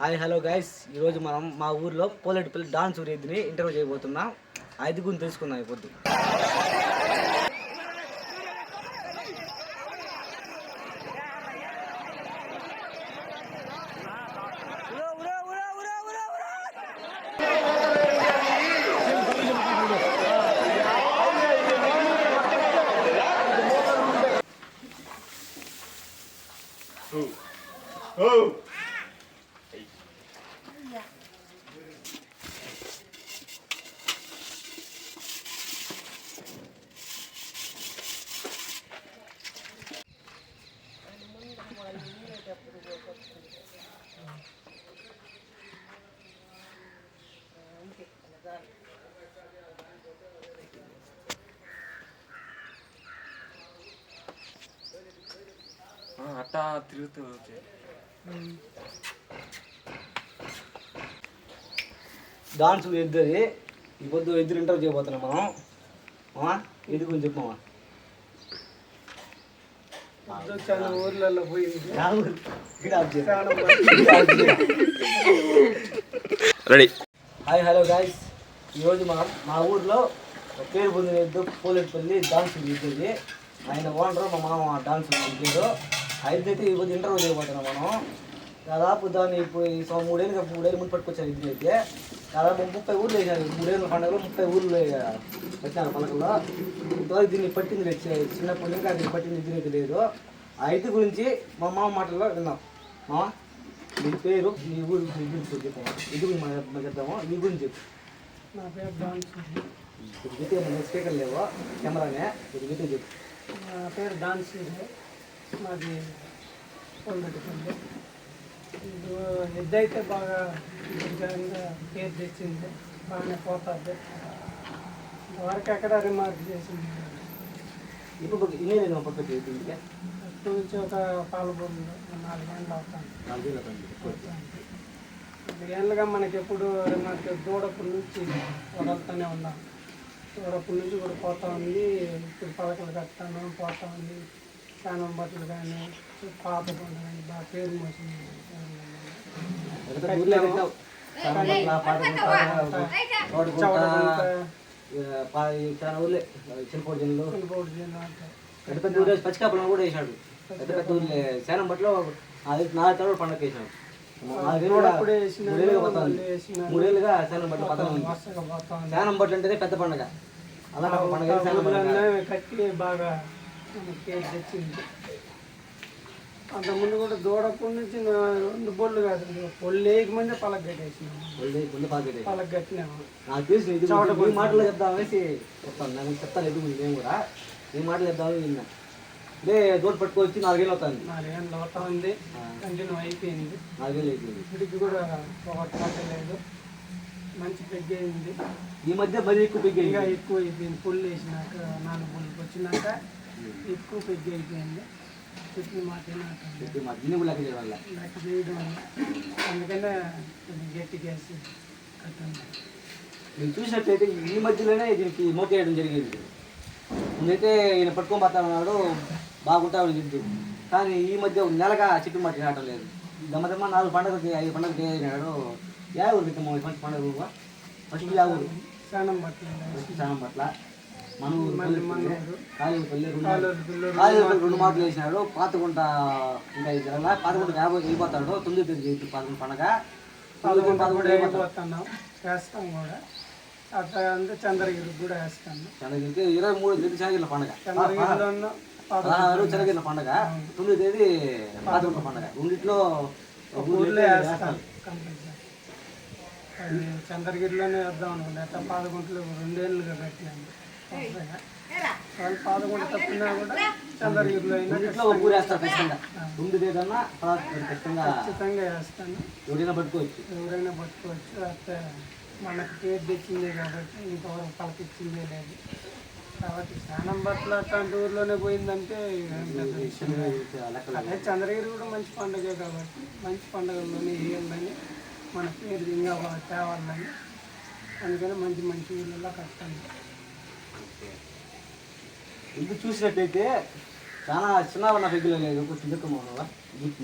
Hi hello guys. ఈరోజు మనం మా ఊర్లో పోలేటిపల్లి డాన్స్ ఊరేదిని ఇంటర్వ్యూ చేయబోతున్నాం. ఐదు గురించి తెలుసుకుందాం ఇప్పుడు Oh! అట్టా తిరుగుతూ డాన్స్ ఇద్దరి ఈ పొద్దు ఇద్దరు ఇంటర్వ్యూ చేయబోతున్నాం మనం. మామా ఇది గురించి చెప్పమా చాలా ఊర్లలో పోయింది. రెడీ హాయ్ హలో గాయస్ ఈరోజు మనం మా ఊర్లో ఒక పేరు పొందిన ఎద్దు పోలేటిపల్లి డాన్స్ ఇద్దరిది. ఆయన ఓనరు మా మామ డాన్స్ ఇద్దరు. అయితే పొద్దు ఇంటర్వ్యూ చేయబోతున్నాం మనం. దాదాపు దాన్ని ఇప్పుడు మూడేళ్ళు మూడేళ్ళు ముందు పట్టుకొచ్చారు ఇద్దరు అయితే. దాదాపు ముప్పై ఊర్లు వేసారు. మూడేళ్ళ పండుగలో ముప్పై ఊర్లు పెట్టినారు పలకల్లో ఇంతవరకు దీన్ని పట్టింది లేదు. చిన్నప్పటి నుంచి అది పట్టింది అయితే లేదు. ఆ ఐదు గురించి మా మామ మాటల్లో విన్నాం. మామ నీ పేరు నీ ఊరు గురించి చెప్పాము ఇది గురించి చెప్తాము నీ గురించి చెప్పు. నా పేరు ఇది మన స్పీకర్ లేవు కెమెరానే. ఇది చెప్పు. నా పేరు డాన్స్ మాది పొందటిపల్లి ఇది ఎద్దైతే బాగా విజయంగా పేరు తెచ్చింది. బాగానే పోతుంది. ఇంతవరకు ఎక్కడ రిమార్క్ చేసింది. ఇప్పుడు నేను పక్కకి అటు నుంచి ఒక పాలబొమ్మ నాలుగేళ్ళు అవుతాను నాలుగేళ్ళ పని ఏళ్ళుగా మనకి ఎప్పుడు రిమార్క్ దూడపు నుంచి వదలుతూనే ఉన్నాం. దూడపు నుంచి కూడా పోతా ఉంది. ఇప్పుడు పలకలు కట్టాను పోతా ఉంది. స్నానం బట్టలు కానీ పాత పండు కానీ బాగా పేరు పెద్ద ఊర్లో చాలా చిన్నపోటు జిల్లా. పెద్ద పెద్ద ఊర్లో. పచ్చికాపులను కూడా వేసాడు పెద్ద పెద్ద ఊర్లే. శానం బట్లో అది నాలుగు తరగతి పండుగ వేసాడు మూడేళ్ళుగా శానం బట్టలు పక్కన ఉంది. వరుసగా పోతా ఉంది. శానం బట్టలు అంటేనే పెద్ద పండుగ. అలా పండుగ కట్టి బాగా మనకి పేరు తెచ్చింది. అంతకుముందు కూడా దూడపు నుంచి నా రెండు బొళ్ళు కాదు పొళ్ళు ఏక మంది పలక కట్టేసినాము పలక కట్టినాము. నాకు తెలిసి మాటలు చెప్దామనేసి చెప్తాను. నేను చెప్తాను ఎదుగు నేను కూడా. మీ మాటలు చెప్దామని విన్నా. ఇదే దూడ పట్టుకొచ్చి నాలుగేళ్ళు అవుతుంది. నాలుగేళ్ళు అవుతా ఉంది కంటిన్యూ అయిపోయింది. నాలుగేళ్ళు అయిపోయింది. ఇప్పటికి కూడా లేదు మంచి పెద్ద అయింది ఈ మధ్య మరీ ఎక్కువ పెగ్గి ఇంకా ఎక్కువ అయిపోయింది. పుల్లు వేసినాక నాలుగు పుల్లుకి వచ్చినాక ఎక్కువ పెద్ద అయిపోయింది. చుట్టూ మాట వినాక మా దీన్ని కూడా లెక్క చేయడం లెక్క చేయడం వల్ల అందుకనే వేసి కట్టాను నేను చూసినట్లయితే ఈ మధ్యలోనే దీనికి మోకేయడం జరిగింది. ముందైతే ఈయన పట్టుకొని పోతామన్నాడు బాగుంటాడు జిడ్డు కానీ ఈ మధ్య ఒక నెలగా చెట్టు మట్టి నాటం లేదు. దమ్మదమ్మ నాలుగు పండుగకి ఐదు పండుగకి అయినాడు యా ఊరు పెట్టాము మంచి పండుగ ఫస్ట్ యా ఊరు. స్నానం ఫస్ట్ చాలా పట్ల. మన రెండు మాటలు వేసినాడు పాతగుంట ఇంకా జరగలా. పాతగుంట యాభై అయిపోతాడు తొమ్మిది తేదీ చేతి పాతగుంట పండగ. పదకొండు పాతగుంట కూడా అయిపోతాడు అయిపోతున్నాం వేస్తాం కూడా. అట్లా అంటే చంద్రగిరికి కూడా వేస్తాను. చంద్రగిరికి ఇరవై మూడు తేదీ చంద్రగిరి పండగ. చంద్రగిరిలో పదహారు చంద్రగిరి పండగ. తొమ్మిది తేదీ పాతగుంట పండగ. రెండిట్లో ఒక ఊర్లో ఊర్లో అయితే వేస్తాం. కంపల్సరీ. చంద్రగిరిలోనే వేద్దాం అనుకుంటే. అట్లా పాదగుంటలు రెండేళ్ళుగా కొత్తగా. వాళ్ళు పాదగుంట తప్పినా కూడా చంద్రగిరిలో అయినా ఒక ఊరు వేస్తారు ఖచ్చితంగా వేస్తాను. ఎవరైనా పట్టుకోవచ్చు. ఎవరైనా పట్టుకోవచ్చు అయితే మనకు పేరు తెచ్చిందే కాబట్టి ఇంతవరకు పలకిచ్చిందే లేదు. కాబట్టి స్నానం బట్టలు అట్లాంటి ఊర్లోనే పోయిందంటే అదే చంద్రగిరి కూడా మంచి పండుగే కాబట్టి మంచి పండుగల్లోనే వేయాలని మన పేరు ఇంకా తేవాలని. అందుకని మంచి మంచి ఊళ్ళలో కట్టాలి. ఇల్లు చూసినట్టయితే చాలా చిన్న ఉన్న వెహికల్ లేదు కొంచెం దిక్కు మామూలుగా జీప్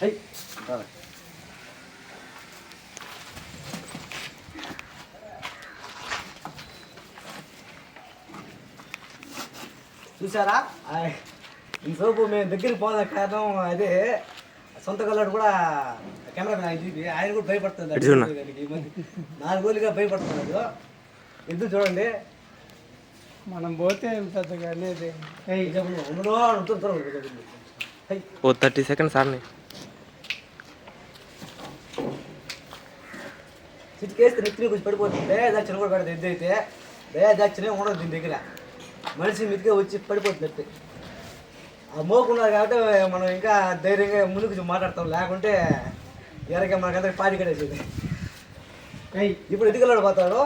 హై చూసారా ఇంతసేపు మేము దగ్గరికి పోదాం కారణం అదే సొంత కళ్ళడు కూడా కెమెరా మ్యాన్ ఆయన కూడా భయపడుతుంది నాలుగు రోజులుగా భయపడుతున్నాడు. ఎద్దు చూడండి? మనం పోతే పెద్దగా అనేది ఓ థర్టీ సెకండ్స్ ఆడని చిటికేస్తే నెత్తిని కొంచెం పడిపోతుంది దక్షిణ కూడా పెడతాయి ఎద్దు అయితే. దక్షిణ ఉండదు దీని దగ్గర. మనిషి మితిగా వచ్చి పడిపోతుంది నెత్తి. ఆ మోకున్నారు కాబట్టి మనం ఇంకా ధైర్యంగా ముందుకు కొంచెం మాట్లాడతాం. లేకుంటే ఎరగా మనకందరికి పాడి కడేసేది ఏయ్, ఇప్పుడు ఎదుగులాడు పోతాడు.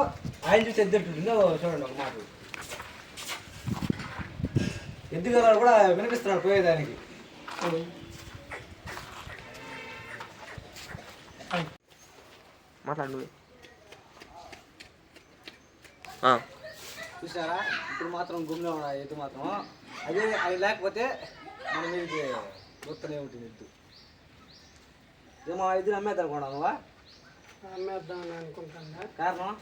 ఆయన చూసి ఎద్దుంటుందో చూడండి ఒక మాట. ఎద్దుగలాడు కూడా వినిపిస్తున్నాడు పోయేదానికి. మాట్లాడు. చూసారా? ఇప్పుడు మాత్రం గుమ్మిలో ఉన్నాడు ఎద్దు మాత్రం అదే అది లేకపోతే మన మీదకి గుర్తనే ఉంటుంది ఎద్దు? ఏమో ఎద్దుని అమ్మేద్దాం అనుకున్నావా? అమ్మేద్దామని అనుకుంటున్నా. కారణం?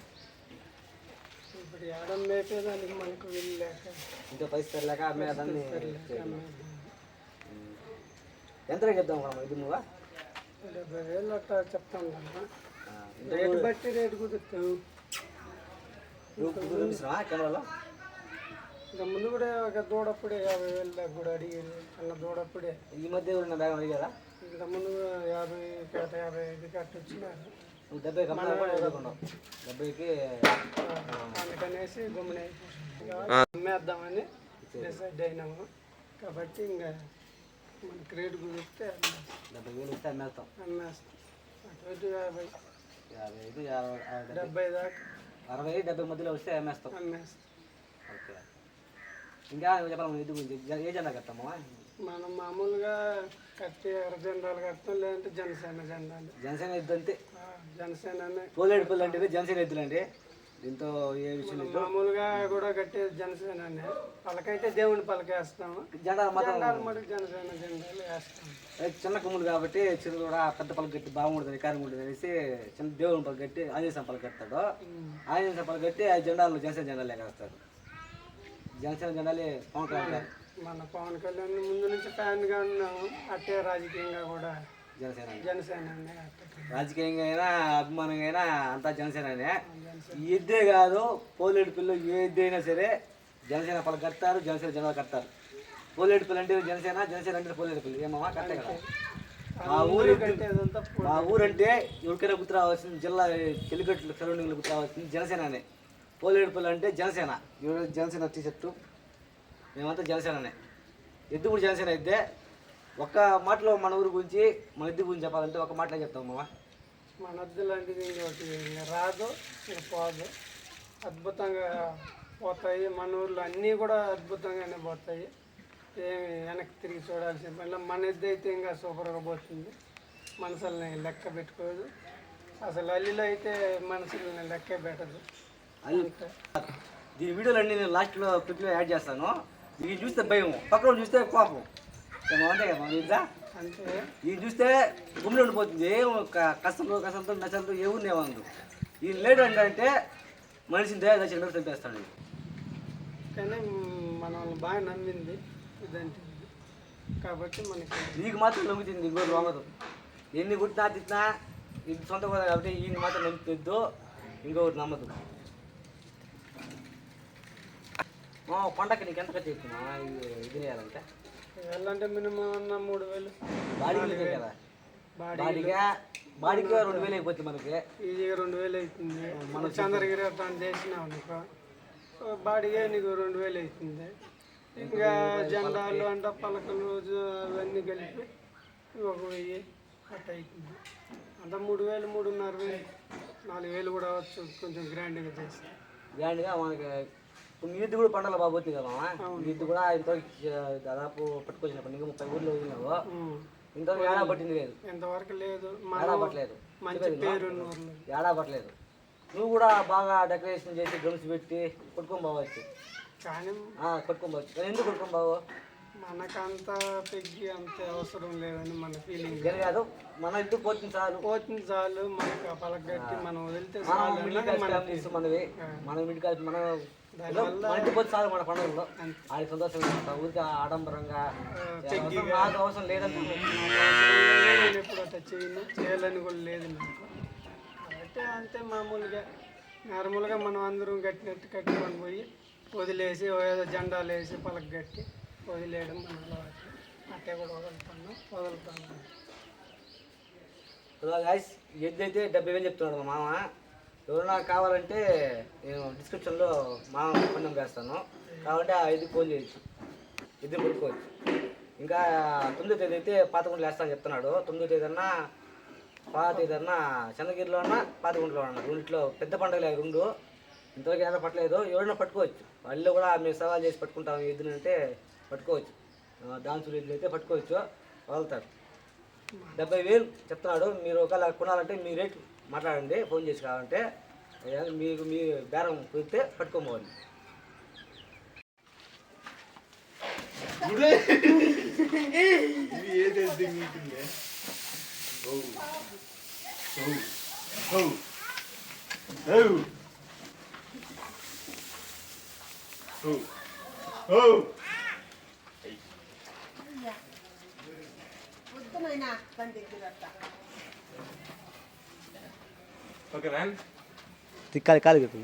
ఇప్పుడు ఏడం మేపేదానికి మనకు ఇంకా పైసలు లేక అమ్మేద్దాం ఎంత అనుకున్నాం ఎద్దు నువ్వా? డెబ్బై వేలు అట్లా చెప్తాను రేటు బట్టి రేటు కుదురుతాం కెమెరాలో? ఇంకా ముందు కూడా ఒక దూడప్పుడే యాభై వేలు దాకా కూడా అడిగేది అన్న దూడప్పుడే. ఈ మధ్య ఎవరైనా బ్యాగ్ అడిగారా? ఇంత ముందు యాభై కట్ట యాభై ఐదు కట్ట వచ్చినారు నువ్వు డెబ్బై కమ్మా కూడా ఎదుర్కొన్నావు డెబ్బైకి అందుకనేసి గుమ్మని అమ్మేద్దామని డిసైడ్ అయినాము. కాబట్టి ఇంకా మనకి రేటు కుదిరితే అమ్మేస్తాం. డెబ్బై వేలు ఇస్తే అమ్మేస్తాం. అమ్మేస్తాం. అటు యాభై. యాభై ఐదు యాభై ఆ, డెబ్బై. దాకా. అరవై డెబ్బై మధ్యలో వస్తే అమ్మేస్తాం. అమ్మేస్తాం. ఓకే. ఇంకా చెప్పాలి మన ఎద్దు గురించి? ఏ జెండా కట్టామా మనం మామూలుగా కట్టి ఎర్ర జెండాలు కడతాం లేదంటే జనసేన జెండాలు. జనసేన ఎద్దు అంతే. ఆ, జనసేననే. పోలేడు పుల్లు అంటే జనసేన ఎద్దులు అండి దీంతో ఏ విషయం మామూలుగా కూడా కట్టేది జనసేననే పలకైతే దేవుని పలకేస్తాము. జెండా మాత్రం మటుకు జనసేన జెండాలు చిన్న కొమ్ములు కాబట్టి చిన్న కూడా పెద్ద పలక కట్టి బాగుంటుంది కారం ఉంటుంది అనేసి చిన్న దేవుని పలక కట్టి ఆంజనేయ పలక కడతాడు. ఆంజనేయ పలక కట్టి ఆ జెండాలు జనసేన జెండాలు ఎగరేస్తాడు జనసేన జెండాలే పవన్ కళ్యాణ్ మన పవన్ కళ్యాణ్ ముందు నుంచి ఫ్యాన్గా ఉన్నాము. అట్టే రాజకీయంగా కూడా. జనసేన జనసేన రాజకీయంగా అయినా అభిమానంగా అయినా అంతా జనసేననే ఈ ఎద్దే కాదు పోలేడు పిల్ల ఏ ఎద్దు అయినా సరే జనసేన పలు కడతారు జనసేన జనాలు కడతారు. పోలేడు పిల్ల అంటే జనసేన జనసేన అంటే పోలేడు పిల్ల. ఏమమ్మా కట్టే కదా. మా ఊరు మా ఊరంటే ఎవరికైనా గుర్తు రావాల్సింది జిల్లా చెలికట్లు సరౌండింగ్లో గుర్తు రావాల్సింది జనసేననే. పోలేడు పిల్ల అంటే జనసేన. జనసేన టీషర్టు? మేమంతా జనసేననే. ఎద్దు కూడా జనసేన అయితే ఒక్క మాటలో మన ఊరు గురించి మన ఎద్దు గురించి చెప్పాలంటే ఒక మాటలో చెప్తాం మామ. మన అద్దె లాంటిది ఇంకోటి ఇంకా రాదు ఇంకా పోదు. అద్భుతంగా పోతాయి. మన ఊర్లో అన్నీ కూడా అద్భుతంగానే పోతాయి. ఏమి వెనక్కి తిరిగి చూడాల్సిన పని మన ఎద్దు అయితే ఇంకా సూపర్గా పోతుంది. మనసుల్ని లెక్క పెట్టుకోదు. అసలు అల్లిలో అయితే మనసుల్ని లెక్కే పెట్టదు. దీని వీడియోలు అన్ని నేను లాస్ట్లో క్లిప్లో యాడ్ చేస్తాను. ఇది చూస్తే భయం పక్కన చూస్తే కోపం. అంటే ఇది చూస్తే గుమ్మిలో ఉండిపోతుంది. ఏం కష్టంతో కష్టంతో నచ్చంతో ఏ ఊరిని ఏమందు ఈ లేడు అంటే మనిషిని దయ దచ్చిన చంపేస్తాడు. కానీ మనల్ని బాగా నమ్మింది ఇదంటే. కాబట్టి మనకి నీకు మాత్రం నమ్ముతుంది ఇంకోటి లొంగదు ఎన్ని కుట్టినా తిట్టినా ఇది సొంత కూడా కాబట్టి ఈయన మాత్రం నమ్ముతుందో ఇంకొకటి నమ్మదు. మా పండగకి నీకు ఎంత ఖర్చు అవుతుందా ఇది ఇది వేయాలంటే? వెళ్ళాలంటే మినిమం అన్న మూడు వేలు. బాడీకి కదా? బాడీ బాడీగా బాడీకి రెండు వేలు అయిపోతుంది మనకి. ఈజీగా రెండు వేలు అవుతుంది మనం చంద్రగిరి అట్లా చేసినాం అనుకో. బాడీగా నీకు రెండు వేలు అవుతుంది ఇంకా జెండాలు అంట పలకలు జ- అవన్నీ కలిపి ఒక వెయ్యి అట్ట అవుతుంది అంత మూడు వేలు మూడున్నర వేలు నాలుగు వేలు కూడా అవ్వచ్చు. కొంచెం గ్రాండ్గా చేస్తే. గ్రాండ్గా మనకి ఇప్పుడు మీ ఇద్దు కూడా పండగలు బాగా పోతుంది కదా? కూడా ఇంతవరకు దాదాపు పట్టుకొచ్చినప్పుడు నీకు ముప్పై ఊర్లో వదిలినావు. ఇంతవరకు ఏడా పట్టింది లేదు. ఎంతవరకు లేదు. ఏడా పట్టలేదు. ఏడా పట్టలేదు. నువ్వు కూడా బాగా డెకరేషన్ చేసి డ్రమ్స్ పెట్టి కొట్టుకొని పోవచ్చు కానీ కొట్టుకొని పోవచ్చు. ఎందుకు కొట్టుకొని బావు మనకంత పెగ్గి అంత అవసరం లేదని మన ఫీలింగ్ కాదు మన ఇద్దు పోతుంది చాలు. పోతుంది చాలు. మనకు ఆ పలకగట్టి మనం వదిలితే మనం మిడిల్ క్లాస్ మన ఫ్యామిలీస్ మనవి. మనం మిడిల్ క్లాస్ మనం చాలు మన పండుగలో. అంతే. ఆడికి సంతోషంగా ఊరికి ఆడంబరంగా చెక్కి అవసరం నాకు అవసరం లేదంటే నేను ఎప్పుడు అట్లా చేయను చేయాలని కూడా లేదు నాకు. అయితే అంతే మామూలుగా. నార్మల్గా మనం అందరం కట్టినట్టు కట్టుకొని పోయి వదిలేసి ఏదో జెండాలు వేసి పలక కట్టి వదిలేయడం మన అలవాటు. అట్టే కూడా వదులుతాను వదులుతాను. హలో గాయస్ ఎద్దు అయితే డెబ్బై వేలు చెప్తున్నాడు మా మామ. ఎవరైనా కావాలంటే నేను డిస్క్రిప్షన్లో మా ఫోన్ నెంబర్ వేస్తాను. కాబట్టి ఆ ఐదు ఫోన్ చేయొచ్చు. ఇద్దరు కొనుక్కోవచ్చు ఇంకా తొమ్మిదో తేదీ అయితే పాతగుంటలు వేస్తాను చెప్తున్నాడు. తొమ్మిదో తేదీ అన్నా పాత తేదీ అన్నా చంద్రగిరిలో అన్నా పాతగుంటలో అన్నా. రెండిట్లో పెద్ద పండుగలే రెండు. ఇంతవరకు ఏదో పట్టలేదు. ఎవరైనా పట్టుకోవచ్చు. వాళ్ళు కూడా మేము సవాల్ చేసి పట్టుకుంటాం. ఈ అంటే పట్టుకోవచ్చు. డాన్సులు ఎద్దులు అయితే పట్టుకోవచ్చు. వదులుతారు. డెబ్బై వేలు చెప్తున్నాడు. మీరు ఒకవేళ కొనాలంటే మీ రేటు మాట్లాడండి ఫోన్ చేసి కావాలంటే మీకు మీ బేరం కుదిరితే పట్టుకోమోవాలి ఓకే మ్యామ్ తిక్కాలి కాదు కదా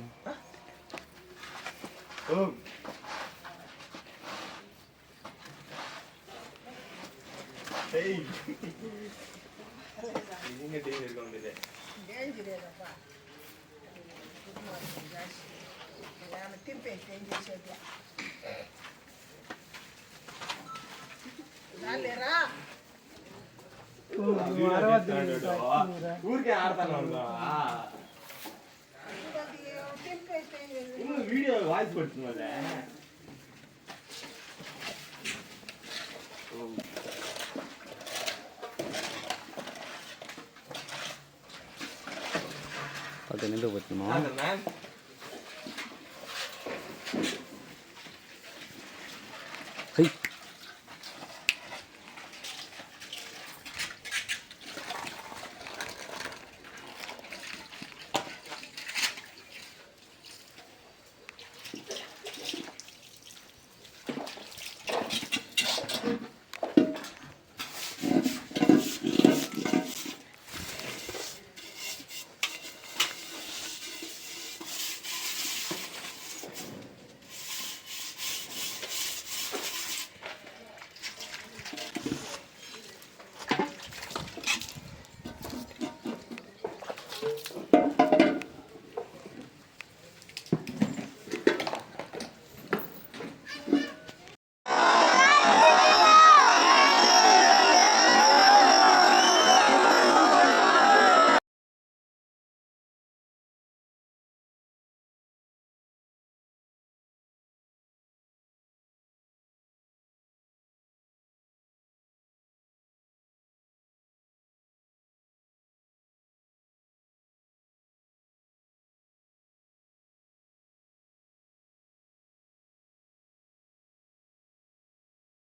ఊరికే ఆడతాను వీడియో వాయిస్ పెడుతున్నా ఓకే నిండు పోతున్నాము మ్యామ్